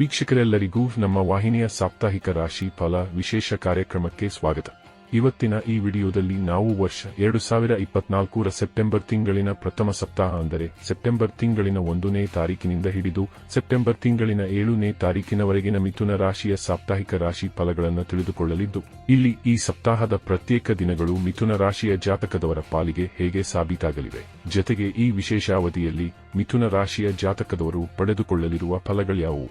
ವೀಕ್ಷಕರೆಲ್ಲರಿಗೂ ನಮ್ಮ ವಾಹಿನಿಯ ಸಾಪ್ತಾಹಿಕ ರಾಶಿ ಫಲ ವಿಶೇಷ ಕಾರ್ಯಕ್ರಮಕ್ಕೆ ಸ್ವಾಗತ. ಇವತ್ತಿನ ಈ ವಿಡಿಯೋದಲ್ಲಿ ನಾವು ವರ್ಷ ಎರಡು ಸಾವಿರ ಇಪ್ಪತ್ನಾಲ್ಕರ ಸೆಪ್ಟೆಂಬರ್ ತಿಂಗಳಿನ ಪ್ರಥಮ ಸಪ್ತಾಹ ಅಂದರೆ ಸೆಪ್ಟೆಂಬರ್ ತಿಂಗಳಿನ ಒಂದನೇ ತಾರೀಕಿನಿಂದ ಹಿಡಿದು ಸೆಪ್ಟೆಂಬರ್ ತಿಂಗಳಿನ ಏಳನೇ ತಾರೀಕಿನವರೆಗಿನ ಮಿಥುನ ರಾಶಿಯ ಸಾಪ್ತಾಹಿಕ ರಾಶಿ ಫಲಗಳನ್ನು ತಿಳಿದುಕೊಳ್ಳಲಿದ್ದು, ಇಲ್ಲಿ ಈ ಸಪ್ತಾಹದ ಪ್ರತ್ಯೇಕ ದಿನಗಳು ಮಿಥುನ ರಾಶಿಯ ಜಾತಕದವರ ಪಾಲಿಗೆ ಹೇಗೆ ಸಾಬೀತಾಗಲಿವೆ. ಜತೆಗೆ ಈ ವಿಶೇಷ ಅವಧಿಯಲ್ಲಿ ಮಿಥುನ ರಾಶಿಯ ಜಾತಕದವರು ಪಡೆದುಕೊಳ್ಳಲಿರುವ ಫಲಗಳ್ಯಾವುವು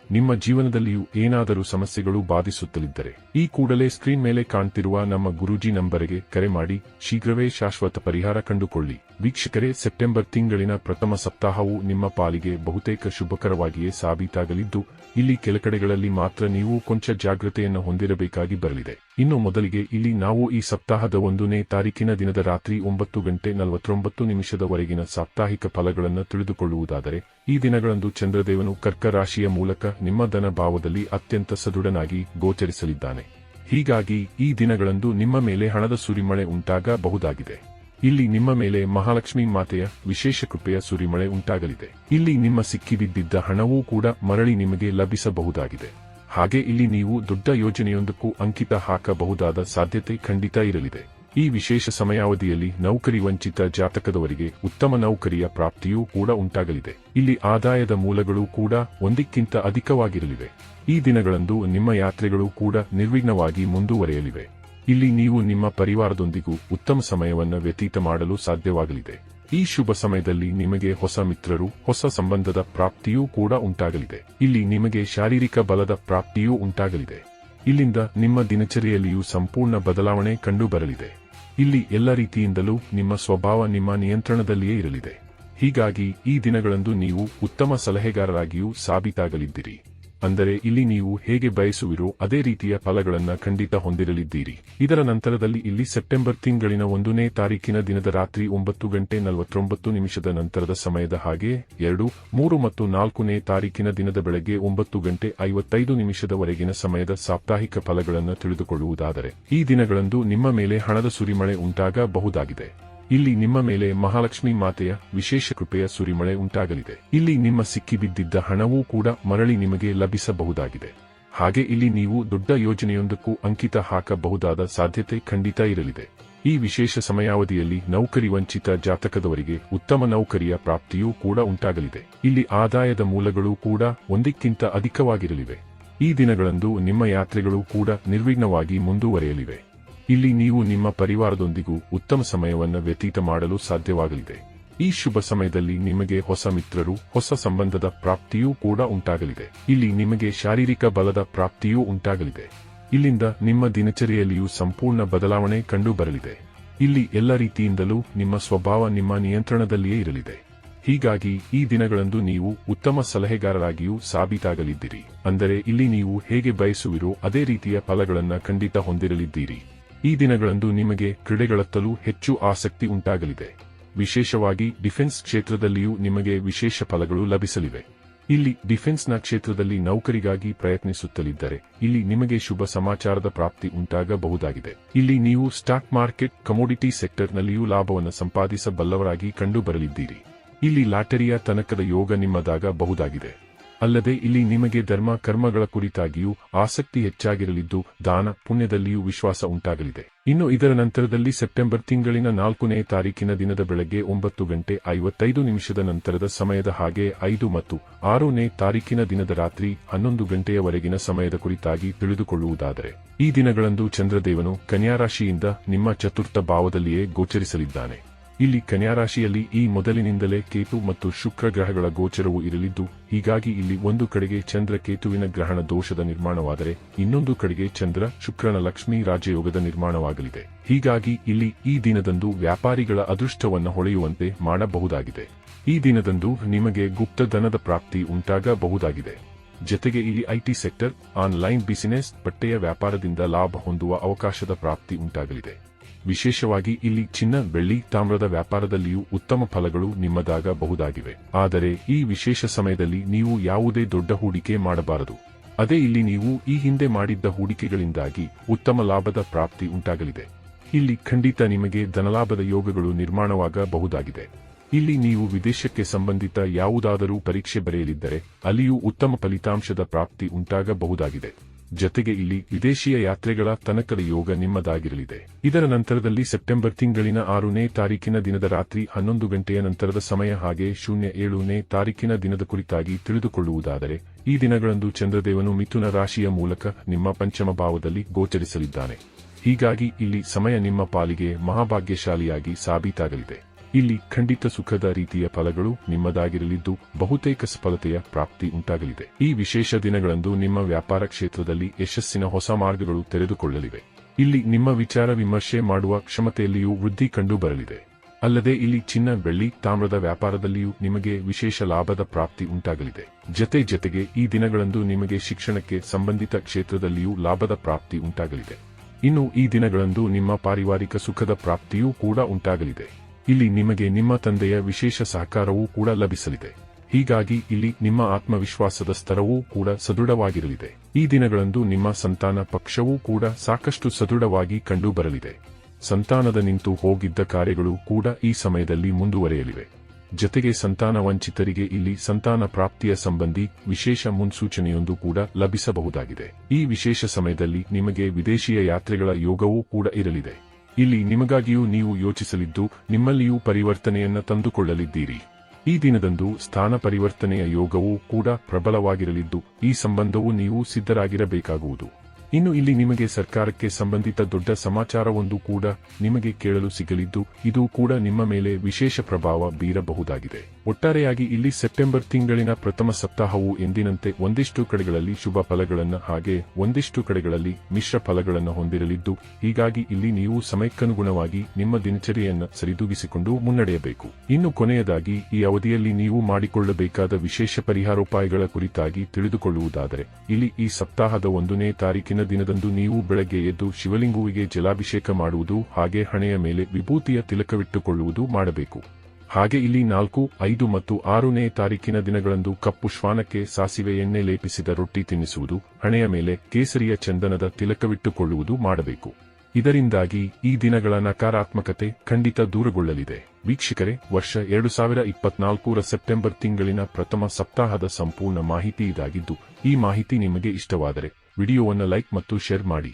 ನಿಮ್ಮ ಜೀವನದಲ್ಲಿಯೂ ಏನಾದರೂ ಸಮಸ್ಯೆಗಳು ಬಾಧಿಸುತ್ತಲಿದ್ದರೆ, ಈ ಕೂಡಲೇ ಸ್ಕ್ರೀನ್ ಮೇಲೆ ಕಾಣ್ತಿರುವ ನಮ್ಮ ಗುರೂಜಿ ನಂಬರಿಗೆ ಕರೆ ಮಾಡಿ, ಶೀಘ್ರವೇ ಶಾಶ್ವತ ಪರಿಹಾರ ಕಂಡುಕೊಳ್ಳಿ. ವೀಕ್ಷಕರೇ, ಸೆಪ್ಟೆಂಬರ್ ತಿಂಗಳಿನ ಪ್ರಥಮ ಸಪ್ತಾಹವು ನಿಮ್ಮ ಪಾಲಿಗೆ ಬಹುತೇಕ ಶುಭಕರವಾಗಿಯೇ ಸಾಬೀತಾಗಲಿದ್ದು, ಇಲ್ಲಿ ಕೆಲಕಡೆಗಳಲ್ಲಿ ಮಾತ್ರ ನೀವು ಕೊಂಚ ಜಾಗ್ರತೆಯನ್ನು ಹೊಂದಿರಬೇಕಾಗಿ ಬರಲಿದೆ. ಇನ್ನು ಮೊದಲಿಗೆ ಇಲ್ಲಿ ನಾವು ಈ ಸಪ್ತಾಹದ ಒಂದನೇ ತಾರೀಕಿನ ದಿನದ ರಾತ್ರಿ ಒಂಬತ್ತು ಗಂಟೆ ನಲವತ್ತೊಂಬತ್ತು ನಿಮಿಷದವರೆಗಿನ ಸಾಪ್ತಾಹಿಕ ಫಲಗಳನ್ನು ತಿಳಿದುಕೊಳ್ಳುವುದಾದರೆ, ಈ ದಿನಗಳಂದು ಚಂದ್ರದೇವನು ಕರ್ಕ ರಾಶಿಯ ಮೂಲಕ ನಿಮ್ಮ ಧನಭಾವದಲ್ಲಿ ಅತ್ಯಂತ ಸದೃಢನಾಗಿ ಗೋಚರಿಸಲಿದ್ದಾನೆ. ಹೀಗಾಗಿ ಈ ದಿನಗಳಂದು ನಿಮ್ಮ ಮೇಲೆ ಹಣದ ಸುರಿಮಳೆ ಉಂಟಾಗಬಹುದಾಗಿದೆ. ಇಲ್ಲಿ ನಿಮ್ಮ ಮೇಲೆ ಮಹಾಲಕ್ಷ್ಮಿ ಮಾತೆಯ ವಿಶೇಷ ಕೃಪೆಯ ಸುರಿಮಳೆ ಉಂಟಾಗಲಿದೆ. ಇಲ್ಲಿ ನಿಮ್ಮ ಸಿಕ್ಕಿಬಿದ್ದಿದ್ದ ಹಣವೂ ಕೂಡ ಮರಳಿ ನಿಮಗೆ ಲಭಿಸಬಹುದಾಗಿದೆ. ಹಾಗೆ ಇಲ್ಲಿ ನೀವು ದೊಡ್ಡ ಯೋಜನೆಯೊಂದಕ್ಕೂ ಅಂಕಿತ ಹಾಕಬಹುದಾದ ಸಾಧ್ಯತೆ ಖಂಡಿತ ಇರಲಿದೆ. ಈ ವಿಶೇಷ ಸಮಯಾವಧಿಯಲ್ಲಿ ನೌಕರಿ ವಂಚಿತ ಜಾತಕದವರಿಗೆ ಉತ್ತಮ ನೌಕರಿಯ ಪ್ರಾಪ್ತಿಯೂ ಕೂಡ ಉಂಟಾಗಲಿದೆ. ಇಲ್ಲಿ ಆದಾಯದ ಮೂಲಗಳು ಕೂಡ ಒಂದಕ್ಕಿಂತ ಅಧಿಕವಾಗಿರಲಿವೆ. ಈ ದಿನಗಳಂದು ನಿಮ್ಮ ಯಾತ್ರೆಗಳು ಕೂಡ ನಿರ್ವಿಘ್ನವಾಗಿ ಮುಂದುವರೆಯಲಿವೆ. ಇಲ್ಲಿ ನೀವು ನಿಮ್ಮ ಪರಿವಾರದೊಂದಿಗೂ ಉತ್ತಮ ಸಮಯವನ್ನು ವ್ಯತೀತ ಮಾಡಲು ಸಾಧ್ಯವಾಗಲಿದೆ. ಈ ಶುಭ ಸಮಯದಲ್ಲಿ ನಿಮಗೆ ಹೊಸ ಮಿತ್ರರು, ಹೊಸ ಸಂಬಂಧದ ಪ್ರಾಪ್ತಿಯೂ ಕೂಡ ಉಂಟಾಗಲಿದೆ. ಇಲ್ಲಿ ನಿಮಗೆ ಶಾರೀರಿಕ ಬಲದ ಪ್ರಾಪ್ತಿಯೂ ಉಂಟಾಗಲಿದೆ. ಇಲ್ಲಿಂದ ನಿಮ್ಮ ದಿನಚರಿಯಲ್ಲಿಯೂ ಸಂಪೂರ್ಣ ಬದಲಾವಣೆ ಕಂಡುಬರಲಿದೆ. ಇಲ್ಲಿ ಎಲ್ಲ ರೀತಿಯಿಂದಲೂ ನಿಮ್ಮ ಸ್ವಭಾವ ನಿಮ್ಮ ನಿಯಂತ್ರಣದಲ್ಲಿಯೇ ಇರಲಿದೆ. ಹೀಗಾಗಿ ಈ ದಿನಗಳಂದು ನೀವು ಉತ್ತಮ ಸಲಹೆಗಾರರಾಗಿಯೂ ಸಾಬೀತಾಗಲಿದ್ದೀರಿ. ಅಂದರೆ ಇಲ್ಲಿ ನೀವು ಹೇಗೆ ಬಯಸುವಿರೋ ಅದೇ ರೀತಿಯ ಫಲಗಳನ್ನ ಖಂಡಿತ ಹೊಂದಿರಲಿದ್ದೀರಿ. ಇದರ ನಂತರದಲ್ಲಿ ಇಲ್ಲಿ ಸೆಪ್ಟೆಂಬರ್ ತಿಂಗಳಿನ ಒಂದನೇ ತಾರೀಕಿನ ದಿನದ ರಾತ್ರಿ ಒಂಬತ್ತು ಗಂಟೆ ನಲವತ್ತೊಂಬತ್ತು ನಿಮಿಷದ ನಂತರದ ಸಮಯದ ಹಾಗೆ ಎರಡು, ಮೂರು ಮತ್ತು ನಾಲ್ಕನೇ ತಾರೀಕಿನ ದಿನದ ಬೆಳಗ್ಗೆ ಒಂಬತ್ತು ಗಂಟೆ ಐವತ್ತೈದು ನಿಮಿಷದವರೆಗಿನ ಸಮಯದ ಸಾಪ್ತಾಹಿಕ ಫಲಗಳನ್ನು ತಿಳಿದುಕೊಳ್ಳುವುದಾದರೆ, ಈ ದಿನಗಳಂದು ನಿಮ್ಮ ಮೇಲೆ ಹಣದ ಸುರಿಮಳೆ ಉಂಟಾಗಬಹುದಾಗಿದೆ. ಇಲ್ಲಿ ನಿಮ್ಮ ಮೇಲೆ ಮಹಾಲಕ್ಷ್ಮಿ ಮಾತೆಯ ವಿಶೇಷ ಕೃಪೆಯ ಸುರಿಮಳೆ ಉಂಟಾಗಲಿದೆ. ಇಲ್ಲಿ ನಿಮ್ಮ ಸಿಕ್ಕಿಬಿದ್ದಿದ್ದ ಹಣವೂ ಕೂಡ ಮರಳಿ ನಿಮಗೆ ಲಭಿಸಬಹುದಾಗಿದೆ. ಹಾಗೆ ಇಲ್ಲಿ ನೀವು ದೊಡ್ಡ ಯೋಜನೆಯೊಂದಕ್ಕೂ ಅಂಕಿತ ಹಾಕಬಹುದಾದ ಸಾಧ್ಯತೆ ಖಂಡಿತ ಇರಲಿದೆ. ಈ ವಿಶೇಷ ಸಮಯಾವಧಿಯಲ್ಲಿ ನೌಕರಿ ವಂಚಿತ ಜಾತಕದವರಿಗೆ ಉತ್ತಮ ನೌಕರಿಯ ಪ್ರಾಪ್ತಿಯೂ ಕೂಡ ಉಂಟಾಗಲಿದೆ. ಇಲ್ಲಿ ಆದಾಯದ ಮೂಲಗಳು ಕೂಡ ಒಂದಕ್ಕಿಂತ ಅಧಿಕವಾಗಿರಲಿವೆ. ಈ ದಿನಗಳಂದು ನಿಮ್ಮ ಯಾತ್ರೆಗಳು ಕೂಡ ನಿರ್ವಿಘ್ನವಾಗಿ ಮುಂದುವರೆಯಲಿವೆ. ಇಲ್ಲಿ ನೀವು ನಿಮ್ಮ ಪರಿವಾರದೊಂದಿಗೂ ಉತ್ತಮ ಸಮಯವನ್ನು ವ್ಯತೀತ ಮಾಡಲು ಸಾಧ್ಯವಾಗಲಿದೆ. ಈ ಶುಭ ಸಮಯದಲ್ಲಿ ನಿಮಗೆ ಹೊಸ ಮಿತ್ರರು, ಹೊಸ ಸಂಬಂಧದ ಪ್ರಾಪ್ತಿಯೂ ಕೂಡ ಉಂಟಾಗಲಿದೆ. ಇಲ್ಲಿ ನಿಮಗೆ ಶಾರೀರಿಕ ಬಲದ ಪ್ರಾಪ್ತಿಯೂ ಉಂಟಾಗಲಿದೆ. ಇಲ್ಲಿಂದ ನಿಮ್ಮ ದಿನಚರಿಯಲ್ಲಿಯೂ ಸಂಪೂರ್ಣ ಬದಲಾವಣೆ ಕಂಡುಬರಲಿದೆ. ಇಲ್ಲಿ ಎಲ್ಲ ರೀತಿಯಿಂದಲೂ ನಿಮ್ಮ ಸ್ವಭಾವ ನಿಮ್ಮ ನಿಯಂತ್ರಣದಲ್ಲಿಯೇ ಇರಲಿದೆ. ಹೀಗಾಗಿ ಈ ದಿನಗಳಂದು ನೀವು ಉತ್ತಮ ಸಲಹೆಗಾರರಾಗಿಯೂ ಸಾಬೀತಾಗಲಿದ್ದೀರಿ. ಅಂದರೆ ಇಲ್ಲಿ ನೀವು ಹೇಗೆ ಬಯಸುವಿರೋ ಅದೇ ರೀತಿಯ ಫಲಗಳನ್ನು ಖಂಡಿತ ಹೊಂದಿರಲಿದ್ದೀರಿ. ಈ ದಿನಗಳಂದು ನಿಮಗೆ ಕ್ರೀಡೆಗಳತ್ತಲೂ ಹೆಚ್ಚು ಆಸಕ್ತಿ ಉಂಟಾಗಲಿದೆ. ವಿಶೇಷವಾಗಿ ಡಿಫೆನ್ಸ್ ಕ್ಷೇತ್ರದಲ್ಲಿಯೂ ನಿಮಗೆ ವಿಶೇಷ ಫಲಗಳು ಲಭಿಸಲಿವೆ. ಇಲ್ಲಿ ಡಿಫೆನ್ಸ್ನ ಕ್ಷೇತ್ರದಲ್ಲಿ ನೌಕರಿಗಾಗಿ ಪ್ರಯತ್ನಿಸುತ್ತಲಿದ್ದರೆ ಇಲ್ಲಿ ನಿಮಗೆ ಶುಭ ಸಮಾಚಾರದ ಪ್ರಾಪ್ತಿ ಉಂಟಾಗಬಹುದಾಗಿದೆ. ಇಲ್ಲಿ ನೀವು ಸ್ಟಾಕ್ ಮಾರ್ಕೆಟ್, ಕಮೋಡಿಟಿ ಸೆಕ್ಟರ್ನಲ್ಲಿಯೂ ಲಾಭವನ್ನು ಸಂಪಾದಿಸಬಲ್ಲವರಾಗಿ ಕಂಡುಬರಲಿದ್ದೀರಿ. ಇಲ್ಲಿ ಲಾಟರಿಯ ತನಕದ ಯೋಗ ನಿಮ್ಮದಾಗಬಹುದಾಗಿದೆ. ಅಲ್ಲದೆ ಇಲ್ಲಿ ನಿಮಗೆ ಧರ್ಮ ಕರ್ಮಗಳ ಕುರಿತಾಗಿಯೂ ಆಸಕ್ತಿ ಹೆಚ್ಚಾಗಿರಲಿದ್ದು ದಾನ ಪುಣ್ಯದಲ್ಲಿಯೂ ವಿಶ್ವಾಸ ಉಂಟಾಗಲಿದೆ. ಇನ್ನು ಇದರ ನಂತರದಲ್ಲಿ ಸೆಪ್ಟೆಂಬರ್ ತಿಂಗಳಿನ ನಾಲ್ಕನೇ ತಾರೀಕಿನ ದಿನದ ಬೆಳಗ್ಗೆ ಒಂಬತ್ತು ಗಂಟೆ ಐವತ್ತೈದು ನಿಮಿಷದ ನಂತರದ ಸಮಯದ ಹಾಗೆ ಐದು ಮತ್ತು ಆರನೇ ತಾರೀಕಿನ ದಿನದ ರಾತ್ರಿ ಹನ್ನೊಂದು ಗಂಟೆಯವರೆಗಿನ ಸಮಯದ ಕುರಿತಾಗಿ ತಿಳಿದುಕೊಳ್ಳುವುದಾದರೆ, ಈ ದಿನಗಳಂದು ಚಂದ್ರದೇವನು ಕನ್ಯಾರಾಶಿಯಿಂದ ನಿಮ್ಮ ಚತುರ್ಥ ಭಾವದಲ್ಲಿಯೇ ಗೋಚರಿಸಲಿದ್ದಾನೆ. ಇಲ್ಲಿ ಕನ್ಯಾರಾಶಿಯಲ್ಲಿ ಈ ಮೊದಲಿನಿಂದಲೇ ಕೇತು ಮತ್ತು ಶುಕ್ರ ಗ್ರಹಗಳ ಗೋಚರವು ಇರಲಿದ್ದು, ಹೀಗಾಗಿ ಇಲ್ಲಿ ಒಂದು ಕಡೆಗೆ ಚಂದ್ರ ಕೇತುವಿನ ಗ್ರಹಣ ದೋಷದ ನಿರ್ಮಾಣವಾದರೆ, ಇನ್ನೊಂದು ಕಡೆಗೆ ಚಂದ್ರ ಶುಕ್ರನ ಲಕ್ಷ್ಮೀ ರಾಜಯೋಗದ ನಿರ್ಮಾಣವಾಗಲಿದೆ. ಹೀಗಾಗಿ ಇಲ್ಲಿ ಈ ದಿನದಂದು ವ್ಯಾಪಾರಿಗಳ ಅದೃಷ್ಟವನ್ನು ಹೊಳೆಯುವಂತೆ ಮಾಡಬಹುದಾಗಿದೆ. ಈ ದಿನದಂದು ನಿಮಗೆ ಗುಪ್ತ ಧನದ ಪ್ರಾಪ್ತಿ ಉಂಟಾಗಬಹುದಾಗಿದೆ. ಜತೆಗೆ ಇಲ್ಲಿ ಐಟಿ ಸೆಕ್ಟರ್, ಆನ್ಲೈನ್ ಬಿಸಿನೆಸ್, ಬಟ್ಟೆಯ ವ್ಯಾಪಾರದಿಂದ ಲಾಭ ಹೊಂದುವ ಅವಕಾಶದ ಪ್ರಾಪ್ತಿ ಉಂಟಾಗಲಿದೆ. ವಿಶೇಷವಾಗಿ ಇಲ್ಲಿ ಚಿನ್ನ, ಬೆಳ್ಳಿ, ತಾಮ್ರದ ವ್ಯಾಪಾರದಲ್ಲಿಯೂ ಉತ್ತಮ ಫಲಗಳು ನಿಮ್ಮದಾಗಬಹುದಾಗಿವೆ. ಆದರೆ ಈ ವಿಶೇಷ ಸಮಯದಲ್ಲಿ ನೀವು ಯಾವುದೇ ದೊಡ್ಡ ಹೂಡಿಕೆ ಮಾಡಬಾರದು. ಅದೇ ಇಲ್ಲಿ ನೀವು ಈ ಹಿಂದೆ ಮಾಡಿದ್ದ ಹೂಡಿಕೆಗಳಿಂದಾಗಿ ಉತ್ತಮ ಲಾಭದ ಪ್ರಾಪ್ತಿ ಉಂಟಾಗಲಿದೆ. ಇಲ್ಲಿ ಖಂಡಿತ ನಿಮಗೆ ಧನಲಾಭದ ಯೋಗಗಳು ನಿರ್ಮಾಣವಾಗಬಹುದಾಗಿದೆ. ಇಲ್ಲಿ ನೀವು ವಿದೇಶಕ್ಕೆ ಸಂಬಂಧಿತ ಯಾವುದಾದರೂ ಪರೀಕ್ಷೆ ಬರೆಯಲಿದ್ದರೆ, ಅಲ್ಲಿಯೂ ಉತ್ತಮ ಫಲಿತಾಂಶದ ಪ್ರಾಪ್ತಿ ಉಂಟಾಗಬಹುದಾಗಿದೆ. ಜತೆಗೆ ಇಲ್ಲಿ ವಿದೇಶಿಯ ಯಾತ್ರೆಗಳ ತನಕದ ಯೋಗ ನಿಮ್ಮದಾಗಿರಲಿದೆ. ಇದರ ನಂತರದಲ್ಲಿ ಸೆಪ್ಟೆಂಬರ್ ತಿಂಗಳಿನ ಆರನೇ ತಾರೀಕಿನ ದಿನದ ರಾತ್ರಿ ಹನ್ನೊಂದು ಗಂಟೆಯ ನಂತರದ ಸಮಯ ಹಾಗೆ ಶೂನ್ಯ ಏಳನೇ ತಾರೀಕಿನ ದಿನದ ಕುರಿತಾಗಿ ತಿಳಿದುಕೊಳ್ಳುವುದಾದರೆ, ಈ ದಿನಗಳಂದು ಚಂದ್ರದೇವನು ಮಿಥುನ ರಾಶಿಯ ಮೂಲಕ ನಿಮ್ಮ ಪಂಚಮ ಭಾವದಲ್ಲಿ ಗೋಚರಿಸಲಿದ್ದಾನೆ. ಹೀಗಾಗಿ ಇಲ್ಲಿ ಸಮಯ ನಿಮ್ಮ ಪಾಲಿಗೆ ಮಹಾಭಾಗ್ಯಶಾಲಿಯಾಗಿ ಸಾಬೀತಾಗಲಿದೆ. ಇಲ್ಲಿ ಖಂಡಿತ ಸುಖದ ರೀತಿಯ ಫಲಗಳು ನಿಮ್ಮದಾಗಿರಲಿದ್ದು ಬಹುತೇಕ ಸಫಲತೆಯ ಪ್ರಾಪ್ತಿ ಉಂಟಾಗಲಿದೆ. ಈ ವಿಶೇಷ ದಿನಗಳಂದು ನಿಮ್ಮ ವ್ಯಾಪಾರ ಕ್ಷೇತ್ರದಲ್ಲಿ ಯಶಸ್ಸಿನ ಹೊಸ ಮಾರ್ಗಗಳು ತೆರೆದುಕೊಳ್ಳಲಿವೆ. ಇಲ್ಲಿ ನಿಮ್ಮ ವಿಚಾರ ವಿಮರ್ಶೆ ಮಾಡುವ ಕ್ಷಮತೆಯಲ್ಲಿಯೂ ವೃದ್ಧಿ ಕಂಡು ಬರಲಿದೆ ಅಲ್ಲದೆ ಇಲ್ಲಿ ಚಿನ್ನ ಬೆಳ್ಳಿ ತಾಮ್ರದ ವ್ಯಾಪಾರದಲ್ಲಿಯೂ ನಿಮಗೆ ವಿಶೇಷ ಲಾಭದ ಪ್ರಾಪ್ತಿ ಉಂಟಾಗಲಿದೆ. ಜತೆ ಜತೆಗೆ ಈ ದಿನಗಳಂದು ನಿಮಗೆ ಶಿಕ್ಷಣಕ್ಕೆ ಸಂಬಂಧಿತ ಕ್ಷೇತ್ರದಲ್ಲಿಯೂ ಲಾಭದ ಪ್ರಾಪ್ತಿ ಉಂಟಾಗಲಿದೆ. ಇನ್ನು ಈ ದಿನಗಳಂದು ನಿಮ್ಮ ಪಾರಿವಾರಿಕ ಸುಖದ ಪ್ರಾಪ್ತಿಯೂ ಕೂಡ ಉಂಟಾಗಲಿದೆ. ಇಲ್ಲಿ ನಿಮಗೆ ನಿಮ್ಮ ತಂದೆಯ ವಿಶೇಷ ಸಹಕಾರವೂ ಕೂಡ ಲಭಿಸಲಿದೆ. ಹೀಗಾಗಿ ಇಲ್ಲಿ ನಿಮ್ಮ ಆತ್ಮವಿಶ್ವಾಸದ ಸ್ತರವೂ ಕೂಡ ಸದೃಢವಾಗಿರಲಿದೆ. ಈ ದಿನಗಳಂದು ನಿಮ್ಮ ಸಂತಾನ ಪಕ್ಷವೂ ಕೂಡ ಸಾಕಷ್ಟು ಸದೃಢವಾಗಿ ಕಂಡುಬರಲಿದೆ. ಸಂತಾನದ ನಿಂತು ಹೋಗಿದ್ದ ಕಾರ್ಯಗಳು ಕೂಡ ಈ ಸಮಯದಲ್ಲಿ ಮುಂದುವರೆಯಲಿವೆ. ಜತೆಗೆ ಸಂತಾನ ವಂಚಿತರಿಗೆ ಇಲ್ಲಿ ಸಂತಾನ ಪ್ರಾಪ್ತಿಯ ಸಂಬಂಧಿ ವಿಶೇಷ ಮುನ್ಸೂಚನೆಯೊಂದು ಕೂಡ ಲಭಿಸಬಹುದಾಗಿದೆ. ಈ ವಿಶೇಷ ಸಮಯದಲ್ಲಿ ನಿಮಗೆ ವಿದೇಶಿಯ ಯಾತ್ರೆಗಳ ಯೋಗವೂ ಕೂಡ ಇರಲಿದೆ. ಇಲ್ಲಿ ನಿಮಗಾಗಿಯೂ ನೀವು ಯೋಚಿಸಲಿದ್ದು, ನಿಮ್ಮಲ್ಲಿಯೂ ಪರಿವರ್ತನೆಯನ್ನ ತಂದುಕೊಳ್ಳಲಿದ್ದೀರಿ. ಈ ದಿನದಂದು ಸ್ಥಾನ ಪರಿವರ್ತನೆಯ ಯೋಗವೂ ಕೂಡ ಪ್ರಬಲವಾಗಿರಲಿದ್ದು, ಈ ಸಂಬಂಧವು ನೀವು ಸಿದ್ಧರಾಗಿರಬೇಕಾಗುವುದು. ಇನ್ನು ಇಲ್ಲಿ ನಿಮಗೆ ಸರ್ಕಾರಕ್ಕೆ ಸಂಬಂಧಿತ ದೊಡ್ಡ ಸಮಾಚಾರವೊಂದು ಕೂಡ ನಿಮಗೆ ಕೇಳಲು ಸಿಗಲಿದ್ದು, ಇದು ಕೂಡ ನಿಮ್ಮ ಮೇಲೆ ವಿಶೇಷ ಪ್ರಭಾವ ಬೀರಬಹುದಾಗಿದೆ. ಒಟ್ಟಾರೆಯಾಗಿ ಇಲ್ಲಿ ಸೆಪ್ಟೆಂಬರ್ ತಿಂಗಳಿನ ಪ್ರಥಮ ಸಪ್ತಾಹವು ಎಂದಿನಂತೆ ಒಂದಿಷ್ಟು ಕಡೆಗಳಲ್ಲಿ ಶುಭ ಫಲಗಳನ್ನು ಹಾಗೆ ಒಂದಿಷ್ಟು ಕಡೆಗಳಲ್ಲಿ ಮಿಶ್ರ ಫಲಗಳನ್ನು ಹೊಂದಿರಲಿದ್ದು, ಹೀಗಾಗಿ ಇಲ್ಲಿ ನೀವು ಸಮಯಕ್ಕನುಗುಣವಾಗಿ ನಿಮ್ಮ ದಿನಚರಿಯನ್ನು ಸರಿದೂಗಿಸಿಕೊಂಡು ಮುನ್ನಡೆಯಬೇಕು. ಇನ್ನು ಕೊನೆಯದಾಗಿ, ಈ ಅವಧಿಯಲ್ಲಿ ನೀವು ಮಾಡಿಕೊಳ್ಳಬೇಕಾದ ವಿಶೇಷ ಪರಿಹಾರೋಪಾಯಗಳ ಕುರಿತಾಗಿ ತಿಳಿದುಕೊಳ್ಳುವುದಾದರೆ, ಇಲ್ಲಿ ಈ ಸಪ್ತಾಹದ ಒಂದನೇ ತಾರೀಕಿನ ದಿನದಂದು ನೀವು ಬೆಳಗ್ಗೆ ಎದ್ದು ಶಿವಲಿಂಗುವಿಗೆ ಜಲಾಭಿಷೇಕ ಮಾಡುವುದು ಹಾಗೆ ಹಣೆಯ ಮೇಲೆ ವಿಭೂತಿಯ ತಿಲಕವಿಟ್ಟುಕೊಳ್ಳುವುದು ಮಾಡಬೇಕು. ಹಾಗೆ ಇಲ್ಲಿ ನಾಲ್ಕು, ಐದು ಮತ್ತು ಆರನೇ ತಾರೀಕಿನ ದಿನಗಳಂದು ಕಪ್ಪು ಶ್ವಾನಕ್ಕೆ ಸಾಸಿವೆ ಎಣ್ಣೆ ಲೇಪಿಸಿದ ರೊಟ್ಟಿ ತಿನ್ನಿಸುವುದು, ಹಣೆಯ ಮೇಲೆ ಕೇಸರಿಯ ಚಂದನದ ತಿಲಕವಿಟ್ಟುಕೊಳ್ಳುವುದು ಮಾಡಬೇಕು. ಇದರಿಂದಾಗಿ ಈ ದಿನಗಳ ನಕಾರಾತ್ಮಕತೆ ಖಂಡಿತ ದೂರಗೊಳ್ಳಲಿದೆ. ವೀಕ್ಷಕರೇ, ವರ್ಷ ಎರಡು ಸಾವಿರ ಇಪ್ಪತ್ನಾಲ್ಕರ ಸೆಪ್ಟೆಂಬರ್ ತಿಂಗಳಿನ ಪ್ರಥಮ ಸಪ್ತಾಹದ ಸಂಪೂರ್ಣ ಮಾಹಿತಿ ಇದಾಗಿದ್ದು, ಈ ಮಾಹಿತಿ ನಿಮಗೆ ಇಷ್ಟವಾದರೆ, ವಿಡಿಯೋವನ್ನು ಲೈಕ್ ಮತ್ತು ಶೇರ್ ಮಾಡಿ.